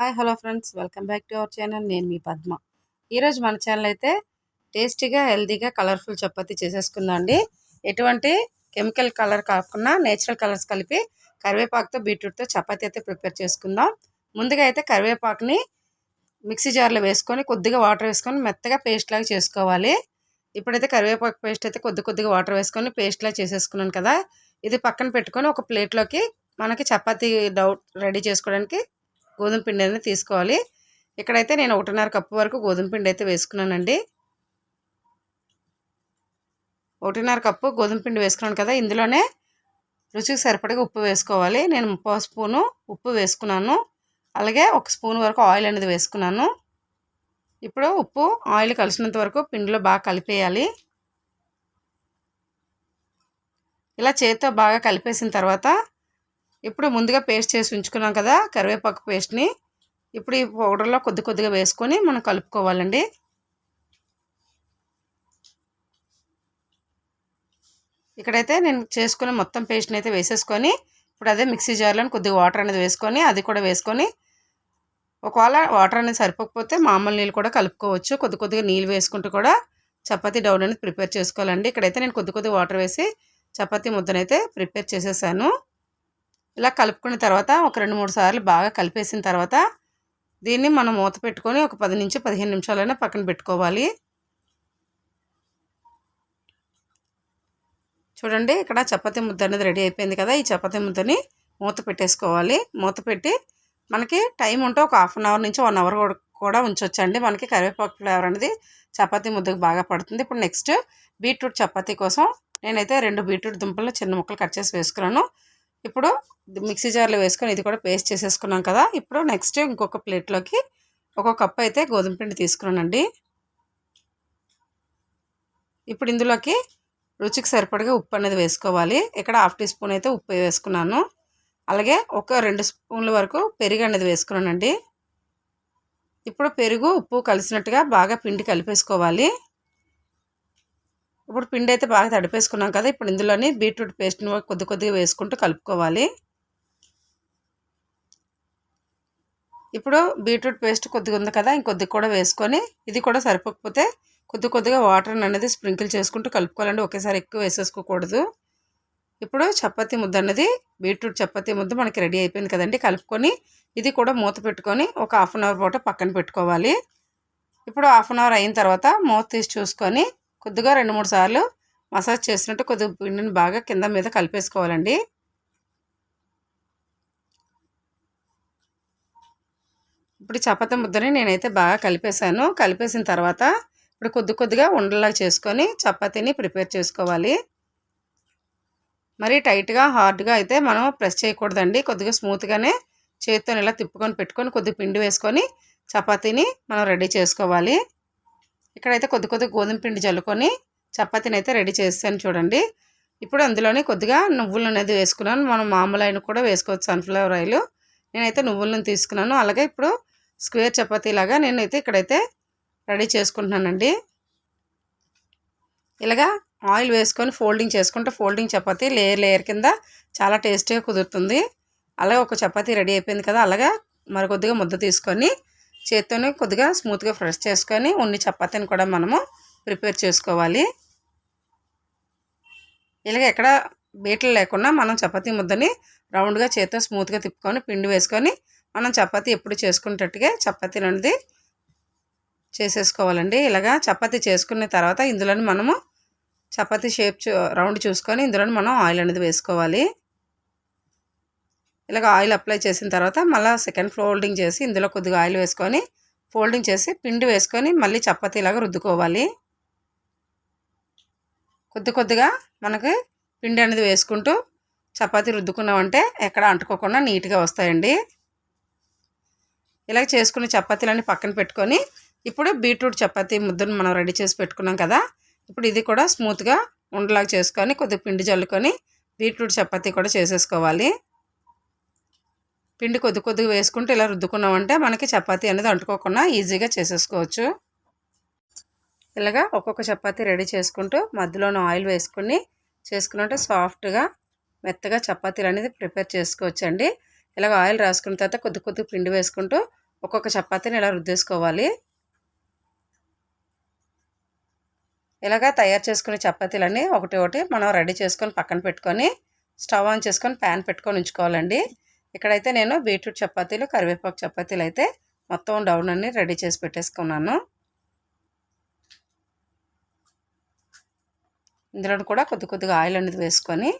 Hi hello friends. Welcome back to our channel. నేను మీ పద్మ. ఈరోజు మన ఛానల్ అయితే టేస్టీగా హెల్తీగా కలర్ఫుల్ చపాతీ చేసేసుకుందాం అండి. ఎటువంటి కెమికల్ కలర్ కాకుండా నేచురల్ కలర్స్ కలిపి కరివేపాకుతో బీట్రూట్తో చపాతీ అయితే ప్రిపేర్ చేసుకుందాం. ముందుగా అయితే కరివేపాకుని మిక్సీ జార్లో వేసుకొని కొద్దిగా వాటర్ వేసుకొని మెత్తగా పేస్ట్ లాగా చేసుకోవాలి. ఇప్పుడైతే కరివేపాకు పేస్ట్ అయితే కొద్ది కొద్దిగా వాటర్ వేసుకొని పేస్ట్ లాగా చేసేసుకున్నాను కదా. ఇది పక్కన పెట్టుకొని ఒక ప్లేట్లోకి మనకి చపాతీ డౌట్ రెడీ చేసుకోవడానికి గోధుమ పిండి అనేది తీసుకోవాలి. ఇక్కడైతే నేను ఒకటిన్నర కప్పు వరకు గోధుమ పిండి అయితే వేసుకున్నానండి. ఒకటిన్నర కప్పు గోధుమ పిండి వేసుకున్నాను కదా ఇందులోనే రుచికి సరిపడగా ఉప్పు వేసుకోవాలి. నేను ముప్పై స్పూను ఉప్పు వేసుకున్నాను. అలాగే ఒక స్పూన్ వరకు ఆయిల్ అనేది వేసుకున్నాను. ఇప్పుడు ఉప్పు ఆయిల్ కలిసినంత వరకు పిండిలో బాగా కలిపేయాలి. ఇలా చేతితో బాగా కలిపేసిన తర్వాత ఇప్పుడు ముందుగా పేస్ట్ చేసి ఉంచుకున్నాం కదా కరివేపాకు పేస్ట్ని. ఇప్పుడు ఈ పౌడర్లో కొద్ది కొద్దిగా వేసుకొని మనం కలుపుకోవాలండి. ఇక్కడైతే నేను చేసుకున్న మొత్తం పేస్ట్ని అయితే వేసేసుకొని ఇప్పుడు అదే మిక్సీ జార్లో కొద్దిగా వాటర్ అనేది వేసుకొని అది కూడా వేసుకొని ఒకవేళ వాటర్ అనేది సరిపోకపోతే మామూలు నీళ్ళు కూడా కలుపుకోవచ్చు. కొద్ది కొద్దిగా నీళ్ళు వేసుకుంటూ కూడా చపాతీ డౌన్ అనేది ప్రిపేర్ చేసుకోవాలండి. ఇక్కడైతే నేను కొద్ది కొద్దిగా వాటర్ వేసి చపాతీ ముద్దనైతే ప్రిపేర్ చేసేసాను. ఇలా కలుపుకున్న తర్వాత ఒక రెండు మూడు సార్లు బాగా కలిపేసిన తర్వాత దీన్ని మనం మూత పెట్టుకొని ఒక పది నుంచి పదిహేను నిమిషాలైనా పక్కన పెట్టుకోవాలి. చూడండి ఇక్కడ చపాతీ ముద్ద అనేది రెడీ అయిపోయింది కదా ఈ చపాతీ ముద్దని మూత పెట్టేసుకోవాలి. మూత పెట్టి మనకి టైం ఉంటే ఒక హాఫ్ అన్ అవర్ నుంచి వన్ అవర్ కూడా ఉంచవచ్చండి మనకి కరివేపాకు ఫ్లేవర్ అనేది చపాతీ ముద్దకు బాగా పడుతుంది. ఇప్పుడు నెక్స్ట్ బీట్రూట్ చపాతీ కోసం నేనైతే రెండు బీట్రూట్ దుంపలు చిన్న ముక్కలు కట్ చేసి వేసుకున్నాను. ఇప్పుడు మిక్సీ జార్లో వేసుకొని ఇది కూడా పేస్ట్ చేసేసుకున్నాం కదా. ఇప్పుడు నెక్స్ట్ ఇంకొక ప్లేట్లోకి ఒక కప్ అయితే గోధుమ పిండి తీసుకున్నానండి. ఇప్పుడు ఇందులోకి రుచికి సరిపడగా ఉప్పు అనేది వేసుకోవాలి. ఇక్కడ హాఫ్ టీ స్పూన్ అయితే ఉప్పు వేసుకున్నాను. అలాగే ఒక రెండు స్పూన్ల వరకు పెరుగు అనేది వేసుకున్నానండి. ఇప్పుడు పెరుగు ఉప్పు కలిసినట్టుగా బాగా పిండి కలిపేసుకోవాలి. ఇప్పుడు పిండి అయితే బాగా తడిపేసుకున్నాం కదా ఇప్పుడు ఇందులోని బీట్రూట్ పేస్ట్ని కొద్ది కొద్దిగా వేసుకుంటూ కలుపుకోవాలి. ఇప్పుడు బీట్రూట్ పేస్ట్ కొద్దిగా ఉంది కదా ఇంకొద్ది కూడా వేసుకొని ఇది కూడా సరిపోకపోతే కొద్ది కొద్దిగా వాటర్ అనేది స్ప్రింకిల్ చేసుకుంటూ కలుపుకోవాలండి ఒకేసారి ఎక్కువ వేసేసుకోకూడదు. ఇప్పుడు చపాతీ ముద్ద అనేది బీట్రూట్ చపాతీ ముద్ద మనకి రెడీ అయిపోయింది కదండి కలుపుకొని ఇది కూడా మూత పెట్టుకొని ఒక హాఫ్ అన్ అవర్ పూట పక్కన పెట్టుకోవాలి. ఇప్పుడు హాఫ్ అన్ అవర్ అయిన తర్వాత మూత తీసి చూసుకొని కొద్దిగా రెండు మూడు సార్లు మసాజ్ చేసినట్టు కొద్దిగా పిండిని బాగా కింద మీద కలిపేసుకోవాలండి. ఇప్పుడు చపాతి ముద్దని నేనైతే బాగా కలిపేశాను. కలిపేసిన తర్వాత ఇప్పుడు కొద్ది కొద్దిగా ఉండలాగా చేసుకొని చపాతీని ప్రిపేర్ చేసుకోవాలి. మరి టైట్గా హార్డ్గా అయితే మనం ప్రెస్ చేయకూడదండి. కొద్దిగా స్మూత్గానే చేతితో ఇలా తిప్పుకొని పెట్టుకొని కొద్దిగా పిండి వేసుకొని చపాతీని మనం రెడీ చేసుకోవాలి. ఇక్కడైతే కొద్ది కొద్ది గోధుమ పిండి జల్లుకొని చపాతీని అయితే రెడీ చేస్తాను చూడండి. ఇప్పుడు అందులోనే కొద్దిగా నువ్వులు అనేది వేసుకున్నాను. మనం మామూలు అయిన కూడా వేసుకోవచ్చు సన్ఫ్లవర్ ఆయిల్. నేనైతే నువ్వులను తీసుకున్నాను. అలాగే ఇప్పుడు స్క్వేర్ చపాతీ లాగా నేనైతే ఇక్కడైతే రెడీ చేసుకుంటున్నానండి. ఇలాగా ఆయిల్ వేసుకొని ఫోల్డింగ్ చేసుకుంటే ఫోల్డింగ్ చపాతీ లేయర్ లేయర్ కింద చాలా టేస్టీగా కుదురుతుంది. అలాగే ఒక చపాతీ రెడీ అయిపోయింది కదా అలాగా మరి కొద్దిగా ముద్ద తీసుకొని చేత్తోనే కొద్దిగా స్మూత్గా ఫ్రెష్ చేసుకొని ఉన్ని చపాతీని కూడా మనము ప్రిపేర్ చేసుకోవాలి. ఇలాగ ఎక్కడ బీటలు లేకుండా మనం చపాతీ ముద్దని రౌండ్గా చేత్తో స్మూత్గా తిప్పుకొని పిండి వేసుకొని మనం చపాతీ ఎప్పుడు చేసుకునేటట్టుగా చపాతీలు అనేది చేసేసుకోవాలండి. ఇలాగా చపాతీ చేసుకున్న తర్వాత ఇందులోని మనము చపాతీ షేప్ రౌండ్ చూసుకొని ఇందులో మనం ఆయిల్ అనేది వేసుకోవాలి. ఇలాగ ఆయిల్ అప్లై చేసిన తర్వాత మళ్ళీ సెకండ్ ఫోల్డింగ్ చేసి ఇందులో కొద్దిగా ఆయిల్ వేసుకొని ఫోల్డింగ్ చేసి పిండి వేసుకొని మళ్ళీ చపాతీలాగా రుద్దుకోవాలి. కొద్ది కొద్దిగా మనకి పిండి అనేది వేసుకుంటూ చపాతీ రుద్దుకున్నామంటే ఎక్కడ అంటుకోకుండా నీట్గా వస్తాయండి. ఇలాగ చేసుకున్న చపాతీలన్నీ పక్కన పెట్టుకొని ఇప్పుడు బీట్రూట్ చపాతీ ముద్దను మనం రెడీ చేసి పెట్టుకున్నాం కదా ఇప్పుడు ఇది కూడా స్మూత్గా ఉండలాగా చేసుకొని కొద్దిగా పిండి చల్లుకొని బీట్రూట్ చపాతీ కూడా చేసేసుకోవాలి. పిండి కొద్ది కొద్దిగా వేసుకుంటూ ఇలా రుద్దుకున్నామంటే మనకి చపాతీ అనేది అంటుకోకుండా ఈజీగా చేసేసుకోవచ్చు. ఇలాగా ఒక్కొక్క చపాతీ రెడీ చేసుకుంటూ మధ్యలోనే ఆయిల్ వేసుకుని చేసుకున్నట్టు సాఫ్ట్గా మెత్తగా చపాతీలు అనేది ప్రిపేర్ చేసుకోవచ్చండి. ఇలాగ ఆయిల్ రాసుకున్న తర్వాత కొద్ది కొద్ది పిండి వేసుకుంటూ ఒక్కొక్క చపాతీని ఇలా రుద్దేసుకోవాలి. ఇలాగా తయారు చేసుకునే చపాతీలన్నీ ఒకటి ఒకటి మనం రెడీ చేసుకొని పక్కన పెట్టుకొని స్టవ్ ఆన్ చేసుకొని ప్యాన్ పెట్టుకొని ఉంచుకోవాలండి. ఇక్కడైతే నేను బీట్రూట్ చపాతీలు కరివేపాకు చపాతీలు అయితే మొత్తం డౌన్ అన్ని రెడీ చేసి పెట్టేసుకున్నాను. ఇందులో కూడా కొద్ది కొద్దిగా ఆయిల్ అనేది వేసుకొని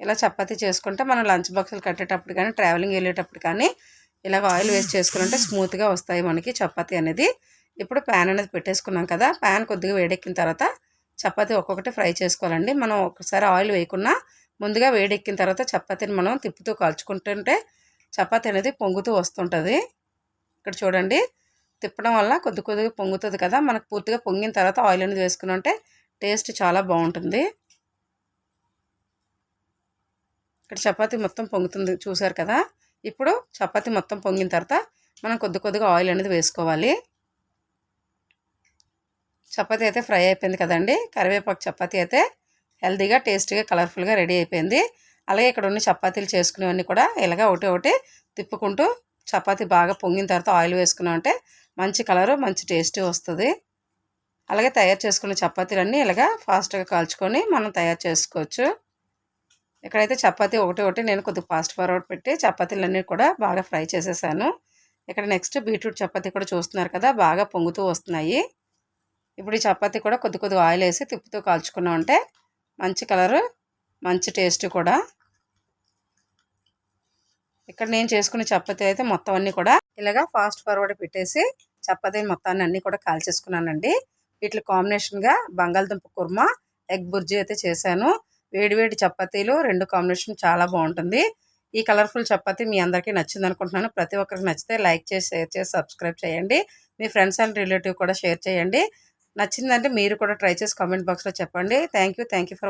ఇలా చపాతీ చేసుకుంటే మనం లంచ్ బాక్సులు కట్టేటప్పుడు కానీ ట్రావెలింగ్ వెళ్ళేటప్పుడు కానీ ఇలాగ ఆయిల్ వేస్ట్ చేసుకుంటే స్మూత్గా వస్తాయి మనకి చపాతీ అనేది. ఇప్పుడు ప్యాన్ అనేది పెట్టేసుకున్నాం కదా ప్యాన్ కొద్దిగా వేడెక్కిన తర్వాత చపాతీ ఒక్కొక్కటి ఫ్రై చేసుకోవాలండి. మనం ఒకసారి ఆయిల్ వేయకుండా ముందుగా వేడెక్కిన తర్వాత చపాతీని మనం తిప్పుతూ కాల్చుకుంటుంటే చపాతీ అనేది పొంగుతూ వస్తుంటుంది. ఇక్కడ చూడండి తిప్పడం వల్ల కొద్ది కొద్దిగా పొంగుతుంది కదా. మనకు పూర్తిగా పొంగిన తర్వాత ఆయిల్ అనేది వేసుకుని ఉంటే టేస్ట్ చాలా బాగుంటుంది. ఇక్కడ చపాతీ మొత్తం పొంగుతుంది చూసారు కదా? ఇప్పుడు చపాతీ మొత్తం పొంగిన తర్వాత మనం కొద్ది కొద్దిగా ఆయిల్ అనేది వేసుకోవాలి. చపాతీ అయితే ఫ్రై అయిపోయింది కదండి. కరివేపాకు చపాతీ అయితే హెల్తీగా టేస్టీగా కలర్ఫుల్గా రెడీ అయిపోయింది. అలాగే ఇక్కడ ఉన్న చపాతీలు చేసుకునేవన్నీ కూడా ఇలాగ ఒకటి ఒకటి తిప్పుకుంటూ చపాతీ బాగా పొంగిన తర్వాత ఆయిల్ వేసుకున్నామంటే మంచి కలరు మంచి టేస్ట్ వస్తుంది. అలాగే తయారు చేసుకున్న చపాతీలన్నీ ఇలాగా ఫాస్ట్గా కాల్చుకొని మనం తయారు చేసుకోవచ్చు. ఇక్కడైతే చపాతీ ఒకటి ఒకటి నేను కొద్దిగా ఫాస్ట్ ఫార్వర్డ్ పెట్టి చపాతీలన్నీ కూడా బాగా ఫ్రై చేసేసాను. ఇక్కడ నెక్స్ట్ బీట్రూట్ చపాతీ కూడా చూస్తున్నారు కదా బాగా పొంగుతూ వస్తున్నాయి. ఇప్పుడు ఈ చపాతీ కూడా కొద్ది కొద్దిగా ఆయిల్ వేసి తిప్పుతూ కాల్చుకున్నామంటే మంచి కలరు మంచి టేస్ట్ కూడా. ఇక్కడ నేను చేసుకునే చపాతీ అయితే మొత్తం అన్నీ కూడా ఇలాగా ఫాస్ట్ ఫార్వర్డ్ పెట్టేసి చపాతీ మొత్తాన్ని అన్నీ కూడా కాల్చేసుకున్నానండి. వీటి కాంబినేషన్గా బంగాళదుంప కుర్మా ఎగ్ బుర్జీ అయితే చేశాను. వేడివేడి చపాతీలు రెండు కాంబినేషన్ చాలా బాగుంటుంది. ఈ కలర్ఫుల్ చపాతీ మీ అందరికీ నచ్చింది అనుకుంటున్నాను. ప్రతి ఒక్కరికి నచ్చితే లైక్ చేసి షేర్ చేసి సబ్స్క్రైబ్ చేయండి. మీ ఫ్రెండ్స్ అండ్ రిలేటివ్ కూడా షేర్ చేయండి. నచ్చిందంటే మీరు కూడా ట్రై చేసి కామెంట్ బాక్స్లో చెప్పండి. Thank you thank you for